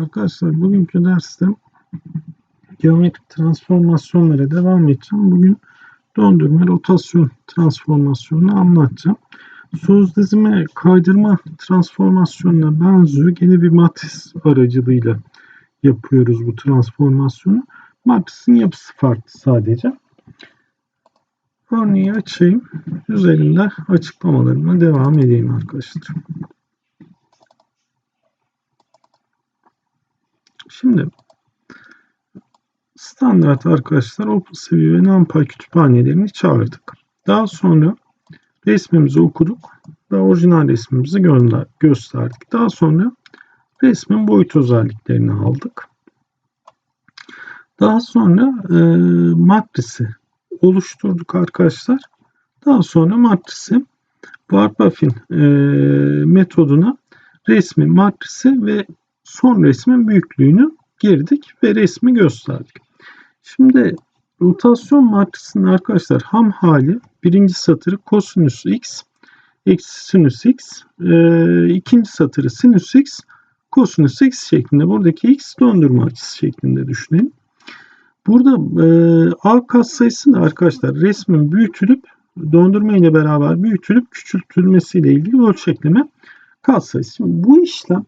Arkadaşlar bugünkü derste geometrik transformasyonlara devam edeceğim. Bugün döndürme rotasyon transformasyonunu anlatacağım. Söz dizime kaydırma transformasyonuna benziyor. Gene bir matris aracılığıyla yapıyoruz bu transformasyonu. Matrisin yapısı farklı sadece. Örneği açayım. Üzerinde açıklamalarına devam edeyim arkadaşlar. Şimdi standart arkadaşlar OpenCV ve NumPy kütüphanelerini çağırdık. Daha sonra resmimizi okuduk ve orijinal resmimizi gösterdik. Daha sonra resmin boyut özelliklerini aldık. Daha sonra e, matrisi oluşturduk arkadaşlar. Daha sonra matrisi Warp-Buffin e, metoduna resmin matrisi ve son resmin büyüklüğünü girdik ve resmi gösterdik. Şimdi rotasyon matrisinin arkadaşlar ham hali birinci satırı kosinüs x eksi sinüs x e, ikinci satırı sinüs x kosinüs x şeklinde buradaki x döndürme açısı şeklinde düşünelim. Burada e, A katsayısı da arkadaşlar resmin büyütülüp döndürme ile beraber büyütülüp küçültülmesiyle ilgili ölçekleme katsayısı. Şimdi bu işlem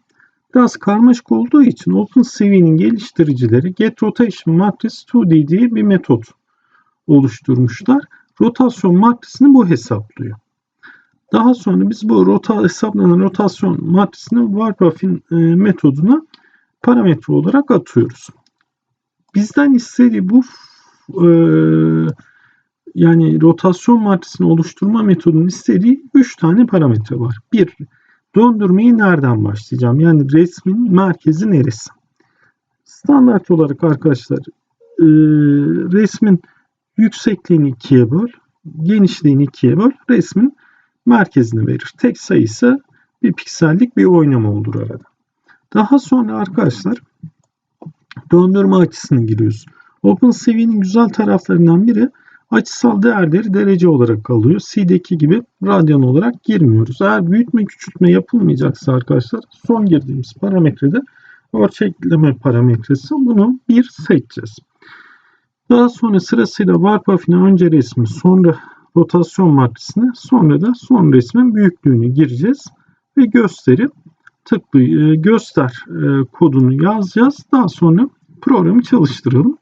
biraz karmaşık olduğu için OpenCV'nin geliştiricileri Get Rotation Matrix 2D diye bir metot oluşturmuşlar. Rotasyon matrisini bu hesaplıyor. Daha sonra biz bu rota, hesaplanan rotasyon matrisini Warp-Buffin e, metoduna parametre olarak atıyoruz. Bizden istediği bu e, yani rotasyon matrisini oluşturma metodunun istediği 3 tane parametre var. Bir, döndürmeyi nereden başlayacağım? Yani resmin merkezi neresi? Standart olarak arkadaşlar e, resmin yüksekliğini ikiye böl, genişliğini ikiye böl, resmin merkezini verir. Tek sayısı bir piksellik bir oynama olur arada. Daha sonra arkadaşlar döndürme açısını giriyoruz. OpenCV'nin güzel taraflarından biri açısal değerleri derece olarak alıyor. C'deki gibi radyan olarak girmiyoruz. Eğer büyütme küçültme yapılmayacaksa arkadaşlar son girdiğimiz parametrede ölçekleme parametresi bunu bir seçeceğiz. Daha sonra sırasıyla Warp-Buffin'e önce resmi sonra rotasyon matrisini sonra da son resmin büyüklüğünü gireceğiz ve gösterip tıklı e, göster e, kodunu yazacağız. Daha sonra programı çalıştıralım.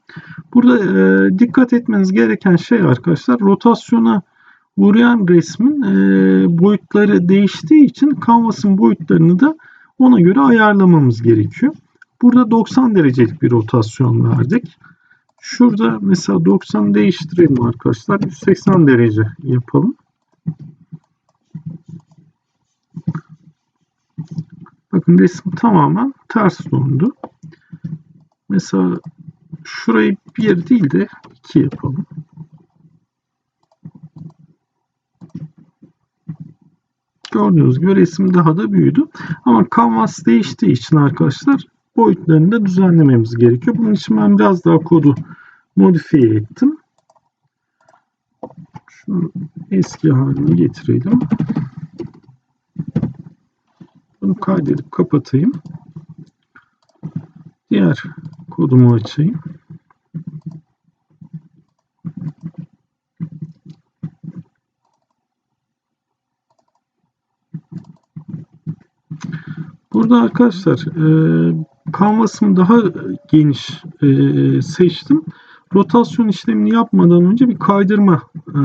Burada e, dikkat etmeniz gereken şey arkadaşlar rotasyona uğrayan resmin boyutları değiştiği için canvas'ın boyutlarını da ona göre ayarlamamız gerekiyor. Burada 90 derecelik bir rotasyon verdik. Şurada mesela 90 değiştirelim arkadaşlar. 180 derece yapalım. Bakın resim tamamen ters döndü. Mesela şurayı bir değil de iki yapalım. Gördüğünüz gibi resim daha da büyüdü. Ama canvas değiştiği için arkadaşlar boyutlarını da düzenlememiz gerekiyor. Bunun için ben biraz daha kodu modifiye ettim. Şunu eski haline getirelim. Bunu kaydedip kapatayım. Diğer kodumu açayım. Burada arkadaşlar e, Canvas'ımı daha geniş e, seçtim. Rotasyon işlemini yapmadan önce bir kaydırma e,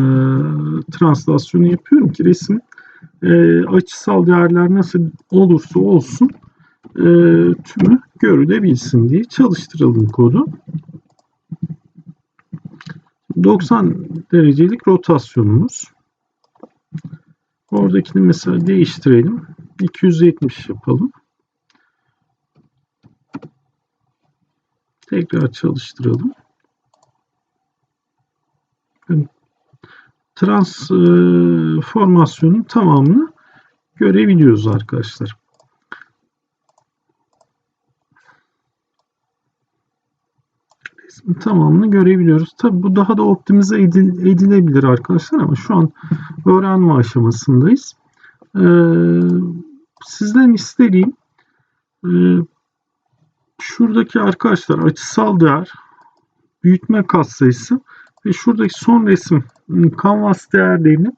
translasyonu yapıyorum ki resim e, açısal değerler nasıl olursa olsun e, tümü görülebilsin diye çalıştıralım kodu. 90 derecelik rotasyonumuz. Oradakini mesela değiştirelim. 270 yapalım. Tekrar çalıştıralım. Transformasyonun tamamını görebiliyoruz arkadaşlar. Tamamını görebiliyoruz. Tabi bu daha da optimize edilebilir arkadaşlar ama şu an öğrenme aşamasındayız. Ee, sizden istediğim e, şuradaki arkadaşlar açısal değer, büyütme katsayısı ve şuradaki son resim ım, kanvas değerlerini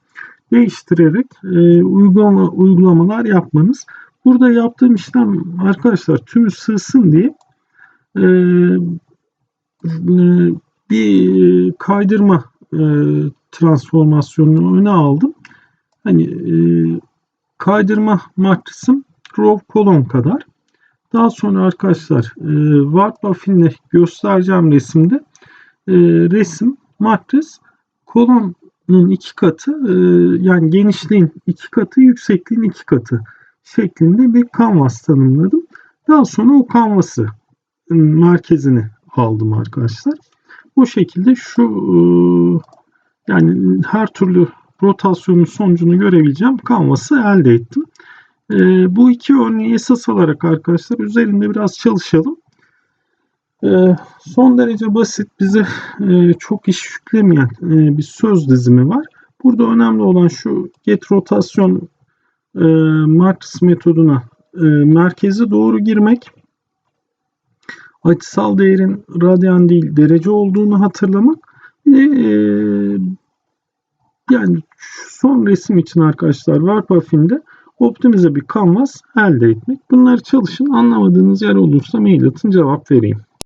değiştirerek e, uygulama, uygulamalar yapmanız. Burada yaptığım işlem arkadaşlar tümü sığsın diye e, e, bir kaydırma e, transformasyonunu öne aldım. Hani e, kaydırma matrisim row kolon kadar. Daha sonra arkadaşlar e, warp buffer'le göstereceğim resimde e, resim matris kolonun iki katı e, yani genişliğin iki katı yüksekliğin iki katı şeklinde bir kanvas tanımladım. Daha sonra o kanvası merkezini aldım arkadaşlar. Bu şekilde şu e, yani her türlü rotasyonun sonucunu görebileceğim kanvası elde ettim. E, bu iki örneği esas alarak arkadaşlar üzerinde biraz çalışalım. E, son derece basit bize çok iş yüklemeyen bir söz dizimi var. Burada önemli olan şu get rotasyon matris metoduna merkeze doğru girmek. Açısal değerin radyan değil derece olduğunu hatırlamak. Bir de e, yani son resim için arkadaşlar Warpaffin'de optimize bir kanvas elde etmek. Bunları çalışın. Anlamadığınız yer olursa mail atın cevap vereyim.